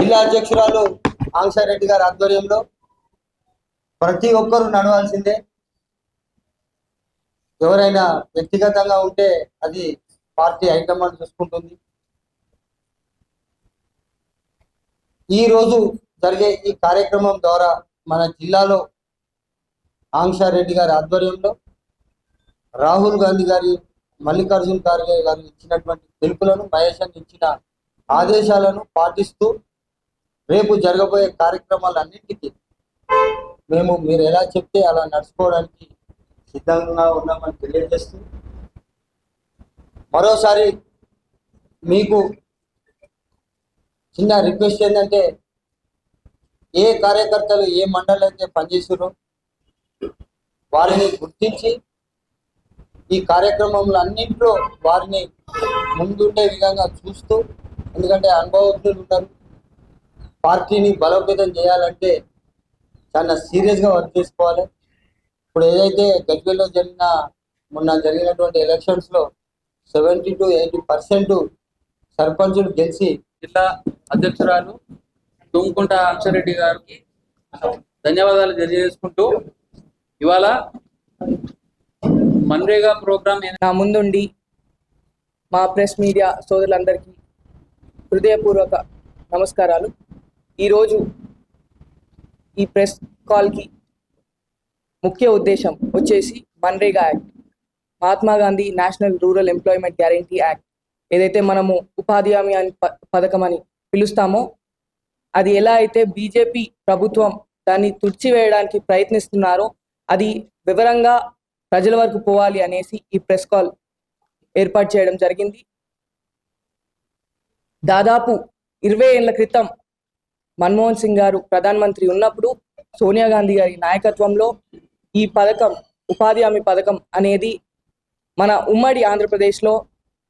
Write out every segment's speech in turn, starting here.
జిల్లా అధ్యక్షురాలు ఆంక్షారెడ్డి గారి ఆధ్వర్యంలో ప్రతి ఒక్కరూ నడవాల్సిందే. ఎవరైనా వ్యక్తిగతంగా ఉంటే అది పార్టీ హైకమాండ్ చూసుకుంటుంది. ఈ రోజు జరిగే ఈ కార్యక్రమం ద్వారా మన జిల్లాలో ఆంక్షారెడ్డి గారి ఆధ్వర్యంలో రాహుల్ గాంధీ గారి మల్లికార్జున్ ఖార్గే గారు ఇచ్చినటువంటి పిలుపులను మహేష్ ఇచ్చిన ఆదేశాలను పాటిస్తూ రేపు జరగబోయే కార్యక్రమాలన్నింటికీ మేము మీరు ఎలా చెప్తే అలా నడుచుకోవడానికి సిద్ధంగా ఉన్నామని తెలియజేస్తూ మరోసారి మీకు చిన్న రిక్వెస్ట్ ఏంటంటే ఏ కార్యకర్తలు ఏ మండలి అయితే పనిచేసారో వారిని గుర్తించి ఈ కార్యక్రమంలో అన్నింటిలో వారిని ముందుండే విధంగా చూస్తూ ఎందుకంటే అనుభవజ్ఞులు ఉంటారు. పార్టీని బలోపేతం చేయాలంటే చాలా సీరియస్గా వర్క్ చేసుకోవాలి. ఇప్పుడు ఏదైతే గజ్వేల్లో జరిగిన మొన్న జరిగినటువంటి ఎలక్షన్స్లో సెవెంటీ టు ఎయిటీ పర్సెంట్ సర్పంచులు గెలిచి జిల్లా అధ్యక్షురాలు తుమ్ముకుంట అంశారెడ్డి గారికి ధన్యవాదాలు తెలియజేసుకుంటూ ఇవాళ మన్రేగా ప్రోగ్రామ్ ఏదైనా నా ముందుండి మా ప్రెస్ మీడియా సోదరులందరికీ హృదయపూర్వక నమస్కారాలు. ఈరోజు ఈ ప్రెస్ కాల్కి ముఖ్య ఉద్దేశం వచ్చేసి MNREGA act Mahatma Gandhi national rural employment guarantee act ఏదైతే మనము ఉపాధి హామీ అని ప- పథకం అని పిలుస్తామో అది ఎలా అయితే బీజేపీ ప్రభుత్వం దాన్ని తుడిచివేయడానికి ప్రయత్నిస్తున్నారో అది వివరంగా ప్రజల వరకు పోవాలి అనేసి ఈ ప్రెస్ కాల్ ఏర్పాటు చేయడం జరిగింది. దాదాపు ఇరవై ఏళ్ళ క్రితం మన్మోహన్ సింగ్ గారు ప్రధానమంత్రి ఉన్నప్పుడు సోనియా గాంధీ గారి నాయకత్వంలో ఈ పథకం ఉపాధి హామీ పథకం అనేది మన ఉమ్మడి ఆంధ్రప్రదేశ్లో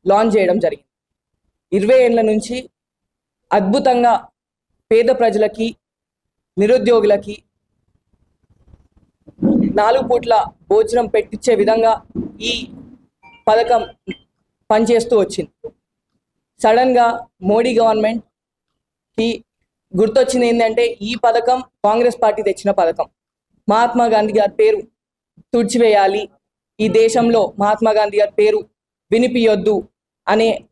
లాంచ్ చేయడం జరిగింది. ఇరవై ఏళ్ళ నుంచి అద్భుతంగా పేద ప్రజలకి నిరుద్యోగులకి నాలుగు పూట్ల భోజనం పెట్టించే విధంగా ఈ పథకం పనిచేస్తూ వచ్చింది. సడన్గా మోడీ గవర్నమెంట్కి గుర్తొచ్చింది ఏంటంటే ఈ పథకం కాంగ్రెస్ పార్టీ తెచ్చిన పథకం. మహాత్మా గాంధీ గారి పేరు తుడిచివేయాలి. ఈ దేశంలో మహాత్మా గాంధీ గారి పేరు వినిపియొద్దు అనే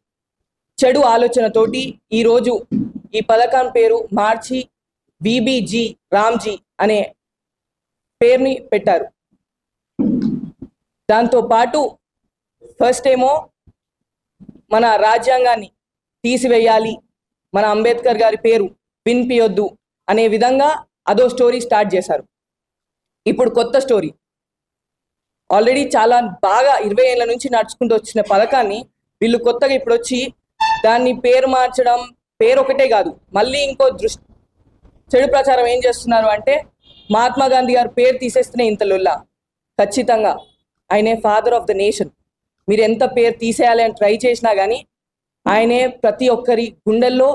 చెడు ఆలోచనతోటి ఈరోజు ఈ పథకం పేరు మార్చి విబిజీ రామ్జీ అనే పేరుని పెట్టారు. దాంతో పాటు ఫస్ట్ ఏమో మన రాజ్యాంగాన్ని తీసివేయాలి. మన అంబేద్కర్ గారి పేరు వినిపియొద్దు అనే విధంగా అదో స్టోరీ స్టార్ట్ చేశారు. ఇప్పుడు కొత్త స్టోరీ. ఆల్రెడీ చాలా బాగా ఇరవై ఏళ్ళ నుంచి నడుచుకుంటూ వచ్చిన పథకాన్ని వీళ్ళు కొత్తగా ఇప్పుడు వచ్చి దాన్ని పేరు మార్చడం పేరు ఒకటే కాదు మళ్ళీ ఇంకో దృష్టి చెడు ప్రచారం ఏం చేస్తున్నారు అంటే మహాత్మా గాంధీ గారు పేరు తీసేస్తేనే ఇంత లొల్లా. ఖచ్చితంగా. ఆయనే ఫాదర్ ఆఫ్ ద నేషన్ మీరు ఎంత పేరు తీసేయాలి అని ట్రై చేసినా కానీ ఆయనే ప్రతి ఒక్కరి గుండెల్లో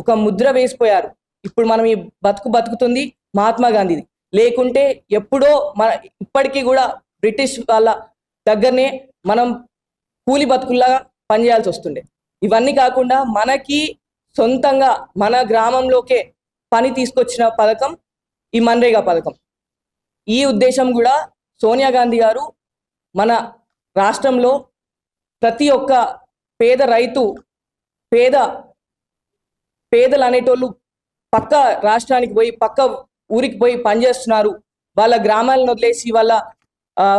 ఒక ముద్ర వేసిపోయారు. ఇప్పుడు మనం ఈ బతుకు బతుకుతుంది మహాత్మా గాంధీది. లేకుంటే ఎప్పుడో మన ఇప్పటికీ కూడా బ్రిటిష్ వాళ్ళ దగ్గరనే మనం కూలి బతుకుల్లాగా పనిచేయాల్సి వస్తుండే. ఇవన్నీ కాకుండా మనకి సొంతంగా మన గ్రామంలోకే పని తీసుకొచ్చిన పథకం ఈ మన్రేగా పథకం. ఈ ఉద్దేశం కూడా సోనియా గాంధీ గారు మన రాష్ట్రంలో ప్రతి ఒక్క పేద రైతు పేద పేదలు అనేటోళ్ళు పక్క రాష్ట్రానికి పోయి పక్క ఊరికి పోయి పనిచేస్తున్నారు వాళ్ళ గ్రామాలను వదిలేసి వాళ్ళ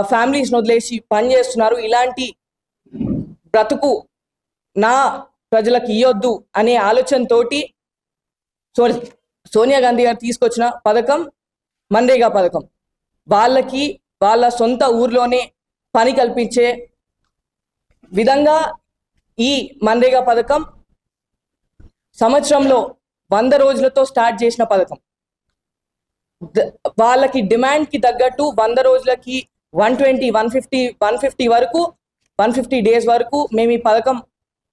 ఫ్యామిలీస్ని వదిలేసి పనిచేస్తున్నారు ఇలాంటి బ్రతుకు నా ప్రజలకు ఇవ్వద్దు అనే ఆలోచనతోటి సో సోనియా గాంధీ గారు తీసుకొచ్చిన పథకం మన్రేగా పథకం. వాళ్ళకి వాళ్ళ సొంత ఊర్లోనే పని కల్పించే విధంగా ఈ మన్రేగా పథకం సంవత్సరంలో వంద రోజులతో స్టార్ట్ చేసిన పథకం. వాళ్ళకి డిమాండ్కి తగ్గట్టు వంద రోజులకి one twenty one fifty one fifty వరకు వన్ ఫిఫ్టీ డేస్ వరకు మేము ఈ పథకం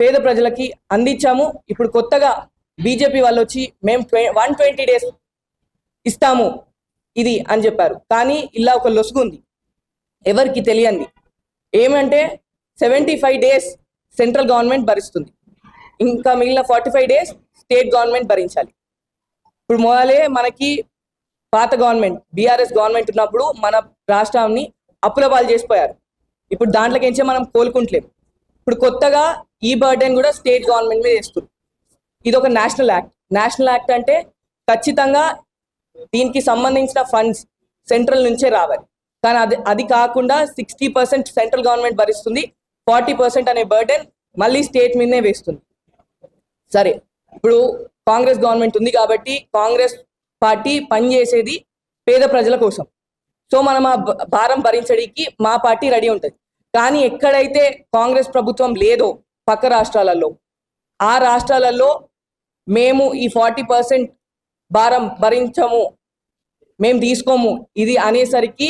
పేద ప్రజలకి అందించాము. ఇప్పుడు కొత్తగా బీజేపీ వాళ్ళు వచ్చి మేము వన్ ట్వంటీ డేస్ ఇస్తాము ఇది అని చెప్పారు. కానీ ఇలా ఒక లొసుగు ఉంది. ఎవరికి తెలియంది? ఏమంటే seventy five days central government భరిస్తుంది. ఇంకా మిగిలిన forty five days state government భరించాలి. ఇప్పుడు మొదలే మనకి పాత గవర్నమెంట్ బీఆర్ఎస్ గవర్నమెంట్ ఉన్నప్పుడు మన రాష్ట్రాన్ని అప్పుల పాలు చేసిపోయారు. ఇప్పుడు దాంట్లోకించే మనం కోలుకుంటలేం. ఇప్పుడు కొత్తగా ఈ బర్డెన్ కూడా స్టేట్ గవర్నమెంట్ మీద వేస్తుంది. ఇది ఒక నేషనల్ యాక్ట్ నేషనల్ యాక్ట్ అంటే ఖచ్చితంగా దీనికి సంబంధించిన ఫండ్స్ సెంట్రల్ నుంచే రావాలి. కానీ అది అది కాకుండా సిక్స్టీ పర్సెంట్ సెంట్రల్ గవర్నమెంట్ భరిస్తుంది ఫార్టీ పర్సెంట్ అనే బర్డెన్ మళ్ళీ స్టేట్ మీదనే వేస్తుంది. సరే ఇప్పుడు కాంగ్రెస్ గవర్నమెంట్ ఉంది కాబట్టి కాంగ్రెస్ పార్టీ పనిచేసేది పేద ప్రజల కోసం. సో మనం ఆ భారం భరించడానికి మా పార్టీ రెడీ ఉంటుంది. కానీ ఎక్కడైతే కాంగ్రెస్ ప్రభుత్వం లేదో పక్క రాష్ట్రాలలో ఆ రాష్ట్రాలలో మేము ఈ ఫార్టీ పర్సెంట్ భారం భరించము మేము తీసుకోము ఇది అనేసరికి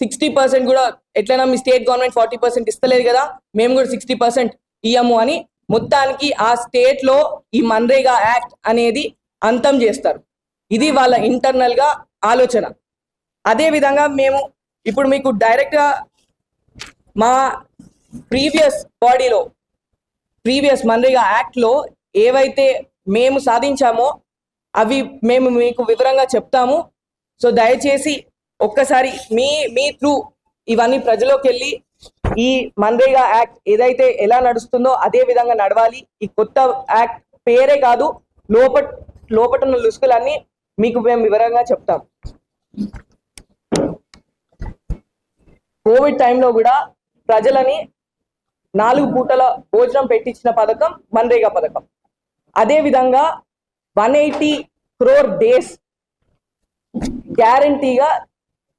సిక్స్టీ పర్సెంట్ కూడా ఎట్లైనా మీ స్టేట్ గవర్నమెంట్ ఫార్టీ పర్సెంట్ ఇస్తలేదు కదా మేము కూడా సిక్స్టీ పర్సెంట్ ఇయ్యము అని మొత్తానికి ఆ స్టేట్లో ఈ మన్రేగా యాక్ట్ అనేది అంతం చేస్తారు. ఇది వాళ్ళ ఇంటర్నల్గా ఆలోచన. అదే విధంగా మేము ఇప్పుడు మీకు డైరెక్ట్గా మా ప్రీవియస్ బాడీలో ప్రీవియస్ మన్రేగా యాక్ట్లో ఏవైతే మేము సాధించామో అవి మేము మీకు వివరంగా చెప్తాము. సో దయచేసి ఒక్కసారి మీ మీ త్రూ ఇవన్నీ ప్రజలోకి వెళ్ళి ఈ మన్రేగా యాక్ట్ ఏదైతే ఎలా నడుస్తుందో అదే విధంగా నడవాలి. ఈ కొత్త యాక్ట్ పేరే కాదు లోపట్ లోపట ఉన్న లుసుకులన్నీ మీకు మేము వివరంగా చెప్తాం. కోవిడ్ టైంలో కూడా ప్రజలని నాలుగు పూటల భోజనం పెట్టించిన పథకం మన్రేగా పథకం. అదే విధంగా వన్ ఎయిటీ క్రోర్ డేస్ గ్యారంటీగా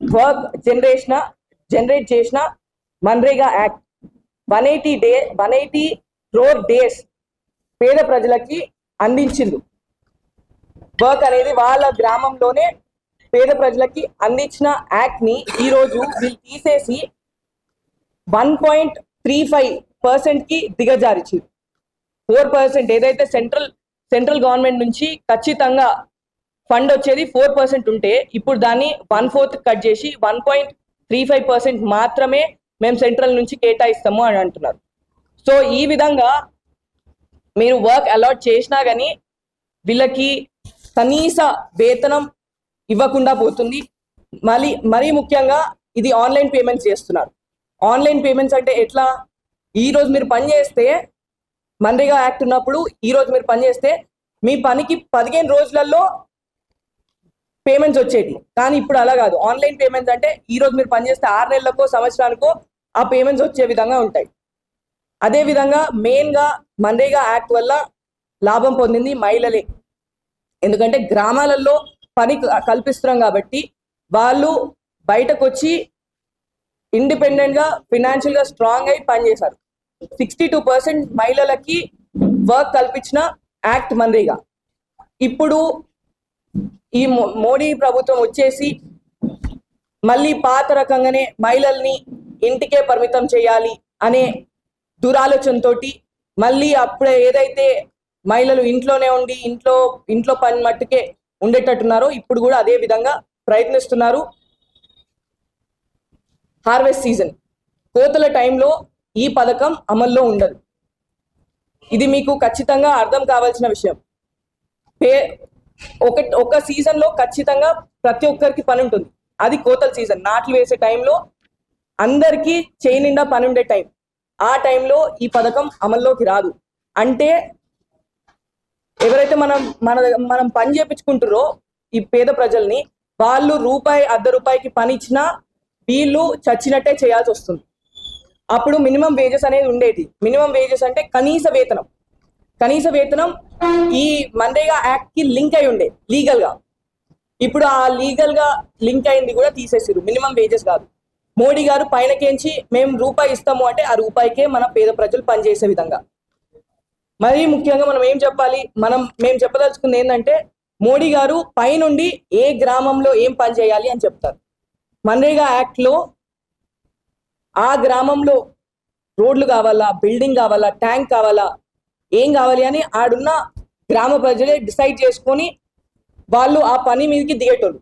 వర్క్ జనరేషన్ జనరేట్ చేసిన MNREGA act. One eighty day one eighty crore days పేద ప్రజలకి అందించింది వర్క్ అనేది వాళ్ళ గ్రామంలోనే పేద ప్రజలకి అందించిన యాక్ట్ని ఈ రోజు వీళ్ళు తీసేసి వన్ పాయింట్ త్రీ ఫైవ్ పర్సెంట్కి దిగజారిచింది ఫోర్ పర్సెంట్ ఏదైతే సెంట్రల్ సెంట్రల్ గవర్నమెంట్ నుంచి ఖచ్చితంగా ఫండ్ వచ్చేది ఫోర్ పర్సెంట్ ఉంటే ఇప్పుడు దాన్ని వన్ ఫోర్త్ కట్ చేసి one point three five percent మాత్రమే మేము సెంట్రల్ నుంచి కేటాయిస్తాము అని అంటున్నారు. సో ఈ విధంగా మీరు వర్క్ అలాట్ చేసినా కానీ వీళ్ళకి కనీస వేతనం ఇవ్వకుండా పోతుంది. మళ్ళీ మరీ ముఖ్యంగా ఇది ఆన్లైన్ పేమెంట్స్ చేస్తున్నారు. ఆన్లైన్ పేమెంట్స్ అంటే ఎట్లా? ఈరోజు మీరు పని చేస్తే మన్రేగా యాక్ట్ ఉన్నప్పుడు ఈ రోజు మీరు పని చేస్తే మీ పనికి పదిహేను రోజులలో పేమెంట్స్ వచ్చేటి కానీ ఇప్పుడు అలా కాదు. ఆన్లైన్ పేమెంట్స్ అంటే ఈరోజు మీరు పని చేస్తే ఆరు నెలలకో సంవత్సరానికో ఆ పేమెంట్స్ వచ్చే విధంగా ఉంటాయి. అదే విధంగా మన్రేగా యాక్ట్ వల్ల లాభం పొందింది మహిళలే. ఎందుకంటే గ్రామాలలో పని కల్పిస్తున్నాం కాబట్టి వాళ్ళు బయటకు వచ్చి ఇండిపెండెంట్గా స్ట్రాంగ్ అయి పనిచేశారు. సిక్స్టీ టూ పర్సెంట్ మహిళలకి వర్క్ కల్పించిన యాక్ట్ మన్రేగా ఇప్పుడు ఈ మోడీ ప్రభుత్వం వచ్చేసి మళ్ళీ పాత రకంగానే మహిళల్ని ఇంటికే పరిమితం చేయాలి అనే దురాలోచనతోటి మళ్ళీ అప్పుడే ఏదైతే మహిళలు ఇంట్లోనే ఉండి ఇంట్లో ఇంట్లో పని మట్టుకే ఉండేటట్టున్నారో ఇప్పుడు కూడా అదే విధంగా ప్రయత్నిస్తున్నారు. Harvest season. కోతల టైంలో ఈ పథకం అమల్లో ఉండదు. ఇది మీకు ఖచ్చితంగా అర్థం కావాల్సిన విషయం. పే ఒక ఒక సీజన్లో ఖచ్చితంగా ప్రతి ఒక్కరికి పని ఉంటుంది. అది కోతల సీజన్. నాట్లు వేసే టైంలో అందరికీ చేయి నిండా పని ఉండే టైం. ఆ టైంలో ఈ పథకం అమల్లోకి రాదు. అంటే ఎవరైతే మనం మన మనం పని చేపించుకుంటారో ఈ పేద ప్రజల్ని వాళ్ళు రూపాయి అర్ధ రూపాయికి పని ఇచ్చినా వీళ్ళు చచ్చినట్టే చేయాల్సి వస్తుంది. అప్పుడు మినిమం వేజెస్ అనేది ఉండేది. మినిమం వేజెస్ అంటే కనీస వేతనం. కనీస వేతనం ఈ మన్రేగా యాక్ట్కి లింక్ అయి ఉండే లీగల్గా ఇప్పుడు ఆ లీగల్గా లింక్ అయింది కూడా తీసేసారు మినిమం వేజెస్ కాదు. మోడీ గారు పైనకేంచి మేము రూపాయి ఇస్తాము అంటే ఆ రూపాయికే మన పేద ప్రజలు పనిచేసే విధంగా. మరీ ముఖ్యంగా మనం ఏం చెప్పాలి? మనం మేము చెప్పదలుచుకుంది ఏంటంటే మోడీ గారు పైనుండి ఏ గ్రామంలో ఏం పని చేయాలి అని చెప్తారు. మన్రేగా యాక్ట్లో ఆ గ్రామంలో రోడ్లు కావాలా బిల్డింగ్ కావాలా ట్యాంక్ కావాలా ఏం కావాలి అని ఆడున్న గ్రామ ప్రజలే డిసైడ్ చేసుకొని వాళ్ళు ఆ పని మీదకి దిగేటోళ్ళు.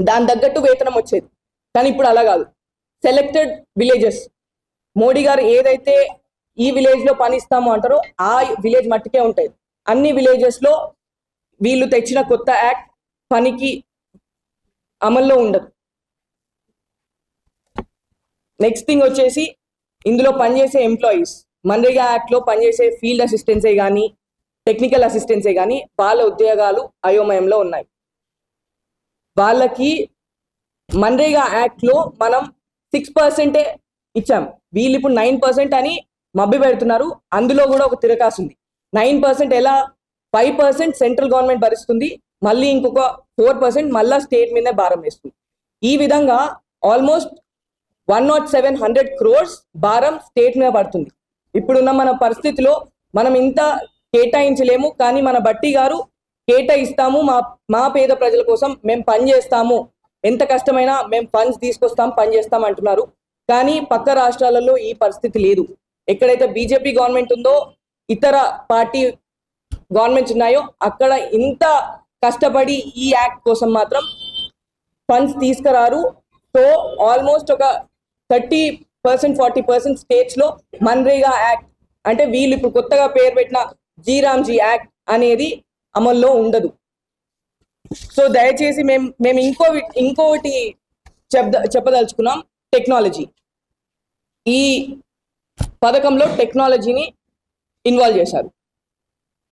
దాని తగ్గట్టు వేతనం వచ్చేది. కానీ ఇప్పుడు అలా కాదు. సెలెక్టెడ్ విలేజెస్ మోడీ గారు ఏదైతే ఈ విలేజ్లో పనిస్తాము అంటారో ఆ విలేజ్ మట్టుకే ఉంటాయి. అన్ని విలేజెస్లో వీళ్ళు తెచ్చిన కొత్త యాక్ట్ పనికి అమల్లో ఉండదు. నెక్స్ట్ థింగ్ వచ్చేసి ఇందులో పనిచేసే ఎంప్లాయీస్ మన్రేగా యాక్ట్లో పనిచేసే ఫీల్డ్ అసిస్టెన్సే కానీ టెక్నికల్ అసిస్టెన్సే కానీ వాళ్ళ ఉద్యోగాలు అయోమయంలో ఉన్నాయి. వాళ్ళకి మన్రేగా యాక్ట్లో మనం సిక్స్ పర్సెంటే ఇచ్చాం. వీళ్ళు ఇప్పుడు నైన్ పర్సెంట్ అని మబ్బి పెడుతున్నారు. అందులో కూడా ఒక తిరకాసు ఉంది. నైన్ పర్సెంట్ ఎలా? ఫైవ్ పర్సెంట్ సెంట్రల్ గవర్నమెంట్ భరిస్తుంది. మళ్ళీ ఇంకొక ఫోర్ పర్సెంట్ మళ్ళా స్టేట్ మీదే భారం వేస్తుంది. ఈ విధంగా almost one not seven hundred crores భారం స్టేట్ మీద పడుతుంది. ఇప్పుడున్న మన పరిస్థితిలో మనం ఇంత కేటాయించలేము. కానీ మన బట్టి గారు కేటాయిస్తాము. మా మా పేద ప్రజల కోసం మేము పని చేస్తాము ఎంత కష్టమైనా మేము ఫండ్స్ తీసుకొస్తాం పని చేస్తాం అంటున్నారు. కానీ పక్క రాష్ట్రాలలో ఈ పరిస్థితి లేదు. ఎక్కడైతే బీజేపీ గవర్నమెంట్ ఉందో ఇతర పార్టీ గవర్నమెంట్స్ ఉన్నాయో అక్కడ ఇంత కష్టపడి ఈ యాక్ట్ కోసం మాత్రం ఫండ్స్ తీసుకురారు. సో ఆల్మోస్ట్ ఒక థర్టీ పర్సెంట్ ఫార్టీ పర్సెంట్ స్టేట్స్లో మన్రేగా యాక్ట్ అంటే వీళ్ళు ఇప్పుడు కొత్తగా పేరు పెట్టిన జీరామ్జీ యాక్ట్ అనేది అమల్లో ఉండదు. సో దయచేసి మేము మేము ఇంకో ఇంకోటి చెప్ద చెప్పదలుచుకున్నాం టెక్నాలజీ. ఈ పథకంలో టెక్నాలజీని ఇన్వాల్వ్ చేశారు.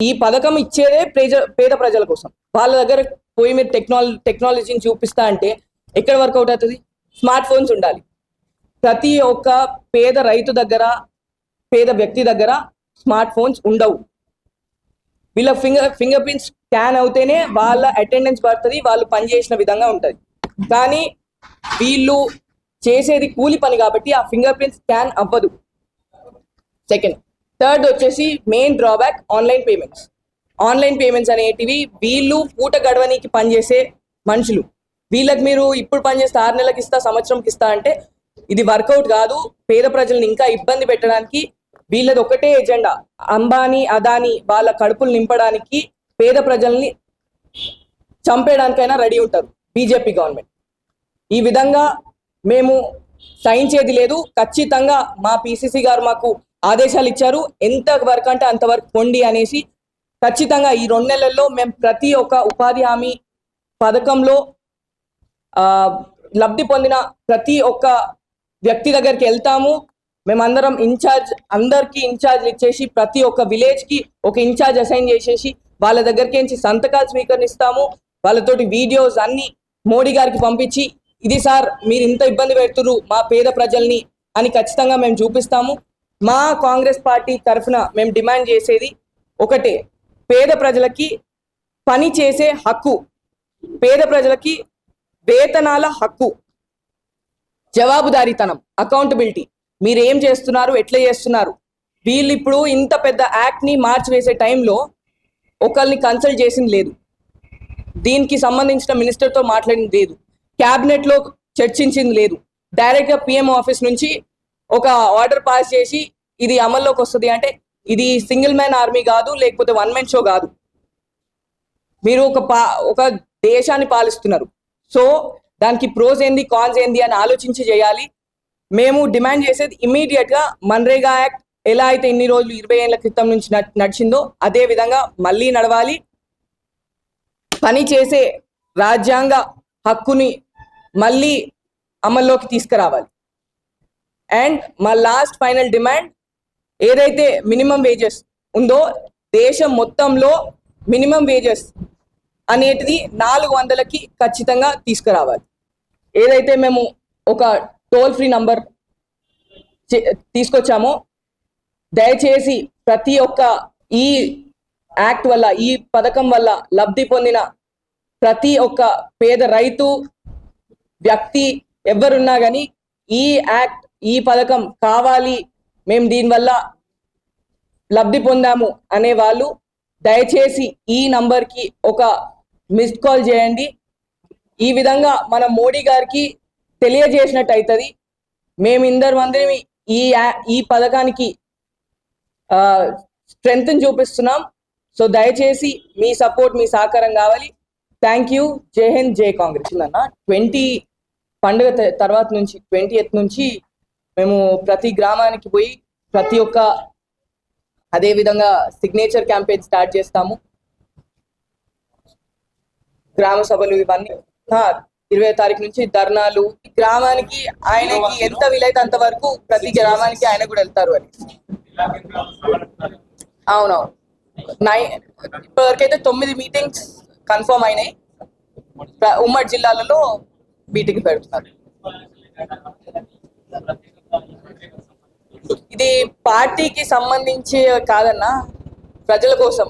ఈ పథకం ఇచ్చేదే ప్రజ పేద ప్రజల కోసం. వాళ్ళ దగ్గర పోయి మీరు టెక్నాలజీ టెక్నాలజీని చూపిస్తా అంటే ఎక్కడ వర్కౌట్ అవుతుంది? స్మార్ట్ ఫోన్స్ ఉండాలి. ప్రతి ఒక్క పేద రైతు దగ్గర పేద వ్యక్తి దగ్గర స్మార్ట్ ఫోన్స్ ఉండవు. వీళ్ళ ఫింగర్ ఫింగర్ ప్రింట్స్ స్కాన్ అవుతేనే వాళ్ళ అటెండెన్స్ పడుతుంది వాళ్ళు పని చేసిన విధంగా ఉంటుంది. కానీ వీళ్ళు చేసేది కూలి పని కాబట్టి ఆ ఫింగర్ ప్రింట్ స్కాన్ అవ్వదు. సెకండ్. థర్డ్ వచ్చేసి main drawback online payments. Online payments అనేటివి వీళ్ళు పూట గడవనీకి పనిచేసే మనుషులు. వీళ్ళకి మీరు ఇప్పుడు పనిచేస్తే ఆరు నెలలకు ఇస్తా సంవత్సరంకి ఇస్తా అంటే ఇది వర్కౌట్ కాదు. పేద ప్రజలను ఇంకా ఇబ్బంది పెట్టడానికి వీళ్ళది ఒకటే ఎజెండా. అంబానీ అదానీ వాళ్ళ కడుపులు నింపడానికి పేద ప్రజల్ని చంపేయడానికైనా రెడీ ఉంటారు బీజేపీ గవర్నమెంట్. ఈ విధంగా మేము సహించేది లేదు. ఖచ్చితంగా మా పిసిసి గారు మాకు ఆదేశాలు ఇచ్చారు. ఎంత వరకు అంటే అంతవరకు పొండి అనేసి ఖచ్చితంగా ఈ రెండు నెలల్లో మేము ప్రతి ఒక్క ఉపాధి హామీ పథకంలో లబ్ధి పొందిన ప్రతి ఒక్క వ్యక్తి దగ్గరికి వెళ్తాము. మేమందరం ఇన్ఛార్జ్ అందరికి ఇన్ఛార్జ్ ఇచ్చేసి ప్రతి ఒక్క విలేజ్కి ఒక ఇన్ఛార్జ్ అసైన్ చేసేసి వాళ్ళ దగ్గరికి నుంచి సంతకాలు స్వీకరిస్తాము. వాళ్ళతోటి వీడియోస్ అన్ని మోడీ గారికి పంపించి ఇది సార్ మీరు ఇంత ఇబ్బంది పెడుతురు మా పేద ప్రజల్ని అని ఖచ్చితంగా మేము చూపిస్తాము. మా కాంగ్రెస్ పార్టీ తరఫున మేము డిమాండ్ చేసేది ఒకటే పేద ప్రజలకి పని చేసే హక్కు పేద ప్రజలకి వేతనాల హక్కు జవాబుదారీతనం అకౌంటబిలిటీ మీరు ఏం చేస్తున్నారు ఎట్లా చేస్తున్నారు? వీళ్ళు ఇప్పుడు ఇంత పెద్ద యాక్ట్ని మార్చి మార్చివేసే టైంలో ఒకరిని కన్సల్ట్ చేసింది లేదు. దీనికి సంబంధించిన మినిస్టర్తో మాట్లాడింది లేదు. క్యాబినెట్లో చర్చించింది లేదు. డైరెక్ట్గా పిఎం ఆఫీస్ నుంచి ఒక ఆర్డర్ పాస్ చేసి ఇది అమల్లోకి వస్తుంది అంటే ఇది సింగిల్ మ్యాన్ ఆర్మీ కాదు లేకపోతే వన్ మ్యాన్ షో కాదు. మీరు ఒక పా ఒక దేశాన్ని పాలిస్తున్నారు. సో దానికి ప్రోస్ ఏంది కాన్స్ ఏంది అని ఆలోచించి చేయాలి. మేము డిమాండ్ చేసేది ఇమీడియట్గా మన్రేగా యాక్ట్ ఎలా అయితే ఇన్ని రోజులు ఇరవై ఏళ్ళ క్రితం నుంచి నడిచిందో అదే విధంగా మళ్ళీ నడవాలి. పని చేసే రాజ్యాంగ హక్కుని మళ్ళీ అమల్లోకి తీసుకురావాలి. అండ్ మా లాస్ట్ ఫైనల్ డిమాండ్ ఏదైతే మినిమం వేజెస్ ఉందో దేశం మొత్తంలో మినిమం వేజెస్ అనేటిది నాలుగు వందలకి ఖచ్చితంగా తీసుకురావాలి. ఏదైతే మేము ఒక టోల్ ఫ్రీ నంబర్ తీసుకొచ్చామో దయచేసి ప్రతి ఒక్క ఈ యాక్ట్ వల్ల ఈ పథకం వల్ల లబ్ధి పొందిన ప్రతి ఒక్క పేద రైతు వ్యక్తి ఎవరున్నా కానీ ఈ యాక్ట్ ఈ పథకం కావాలి మేము దీనివల్ల లబ్ధి పొందాము అనే వాళ్ళు దయచేసి ఈ నంబర్కి ఒక మిస్డ్ కాల్ చేయండి. ఈ విధంగా మన మోడీ గారికి తెలియజేసినట్టు అవుతుంది మేము ఇందరు మందిని ఈ యా- ఈ పథకానికి స్ట్రెంగ్త్ చూపిస్తున్నాం. సో దయచేసి మీ సపోర్ట్ మీ సహకారం కావాలి. థ్యాంక్ యూ జై హింద్ జై కాంగ్రెస్ అన్న ట్వంటీ పండుగ తర్వాత నుంచి ట్వంటీ ఎత్ నుంచి మేము ప్రతి గ్రామానికి పోయి ప్రతి ఒక్క అదే విధంగా సిగ్నేచర్ క్యాంపెయిన్ స్టార్ట్ చేస్తాము. గ్రామ సభలు ఇవన్నీ ఇరవై తారీఖు నుంచి ధర్నాలు. ఈ గ్రామానికి ఆయనకి ఎంత వీలైతే అంత వరకు ప్రతి గ్రామానికి ఆయన కూడా వెళ్తారు అని. అవునవును నై ఇప్పటివరకైతే తొమ్మిది మీటింగ్స్ కన్ఫర్మ్ అయినాయి. ఉమ్మడి జిల్లాలలో మీటింగ్ పెడుతున్నారు. ఇది పార్టీకి సంబంధించి కాదన్నా ప్రజల కోసం.